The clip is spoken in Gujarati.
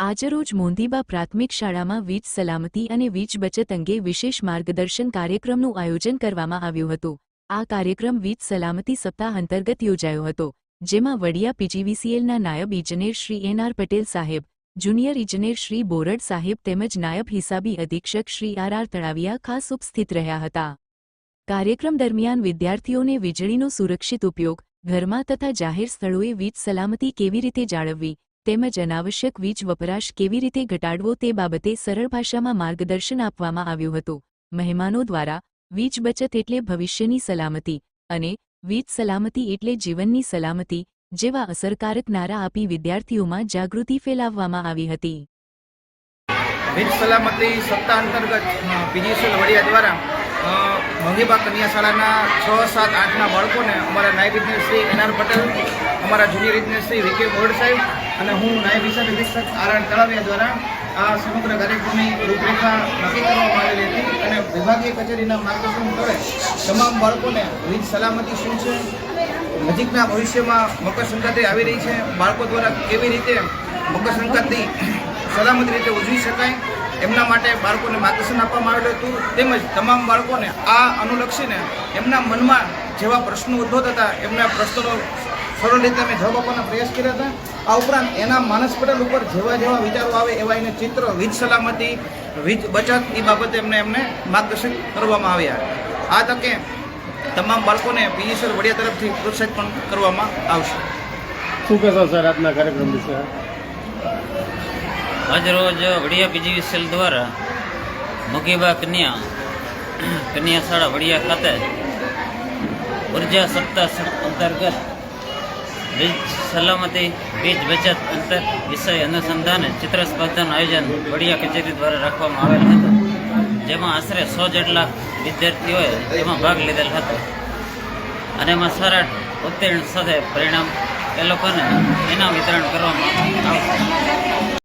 આજરોજ મોંધીબા પ્રાથમિક શાળામાં વીજ સલામતી અને વીજ બચત અંગે વિશેષ માર્ગદર્શન કાર્યક્રમનું આયોજન કરવામાં આવ્યું હતું. આ કાર્યક્રમ વીજ સલામતી સપ્તાહ અંતર્ગત યોજાયો હતો, જેમાં વડિયા પીજીવીસીએલના નાયબ ઇજનેર શ્રી એન આર પટેલ સાહેબ, જુનિયર ઇજનેર શ્રી બોરડ સાહેબ તેમજ નાયબ હિસાબી અધિક્ષક શ્રી આર આર તળાવિયા ખાસ ઉપસ્થિત રહ્યા હતા. કાર્યક્રમ દરમિયાન વિદ્યાર્થીઓને વીજળીનો સુરક્ષિત ઉપયોગ, ઘરમાં તથા જાહેર સ્થળોએ વીજ સલામતી કેવી રીતે જાળવવી તેમજ અનાવશ્યક વીજ વપરાશ કેવી રીતે ઘટાડવો તે બાબતે સરળ ભાષામાં માર્ગદર્શન આપવામાં આવ્યું હતું. મહેમાનો દ્વારા વીજ બચત એટલે ભવિષ્યની સલામતી અને વીજ સલામતી એટલે જીવનની સલામતી જેવા અસરકારક નારા આપી વિદ્યાર્થીઓમાં જાગૃતિ ફેલાવવામાં આવી હતી. વીજ સલામતી સપ્તાહ અંતર્ગત પીજીસીએલ વડિયા દ્વારા મોંઘીબા કન્યા શાળાના છ, સાત, આઠના બાળકોને અમારા નાયબ ઇજનેર શ્રી એન આર પટેલ, અમારા જુનિયર ઇજનેર શ્રી વી કે બોર્ડ સાહેબ અને હું નાયબ હિસાબ અધિક્ષક આરાણ આર તળાવિયા દ્વારા આ સમગ્ર કાર્યક્રમની રૂપરેખા નક્કી કરવામાં આવેલી હતી અને વિભાગીય કચેરીના માર્ગદર્શન કરે તમામ બાળકોને વીજ સલામતી શું છે, નજીકના ભવિષ્યમાં મકર સંક્રાંતિ આવી રહી છે, બાળકો દ્વારા કેવી રીતે મકર સંક્રાંતિ સલામત રીતે ઉજવી શકાય, એમના માટે બાળકોને માર્ગદર્શન આપવામાં આવેલું હતું, તેમજ તમામ બાળકોને આ અનુલક્ષીને એમના મનમાં જેવા પ્રશ્નો ઉદ્ભવતા હતા એમના પ્રશ્નોનો સરળ રીતે અમે જવાબ આપવાના પ્રયાસ કર્યા હતા. આ ઉપરાંત એના માનસ પટેલ ઉપર જેવા જેવા વિચારો આવે એવા એને ચિત્ર વીજ સલામતી વીજ બચત એ બાબતે એમને એમને માર્ગદર્શન કરવામાં આવ્યા. આ તકે તમામ બાળકોને પીજીસર વડિયા તરફથી પ્રોત્સાહિત પણ કરવામાં આવશે. શું કહેશો સર આજના કાર્યક્રમ વિશે? આજરોજ વડિયા સેલ દ્વારા મુગીબા કન્યા કન્યા શાળા વડિયા ખાતે ઊર્જા સપ્તાહ અંતર્ગત વીજ સલામતી, વીજ બચત અંતર વિષય અનુસંધાને ચિત્ર સ્પર્ધાનું આયોજન વડિયા કચેરી દ્વારા રાખવામાં આવેલ હતું, જેમાં આશરે સો જેટલા વિદ્યાર્થીઓએ તેમાં ભાગ લીધેલ હતો. અને એમાં સારા ઉત્તીર્ણ સાથે પરિણામ એ લોકોને ઇનામ વિતરણ કરવામાં આવશે.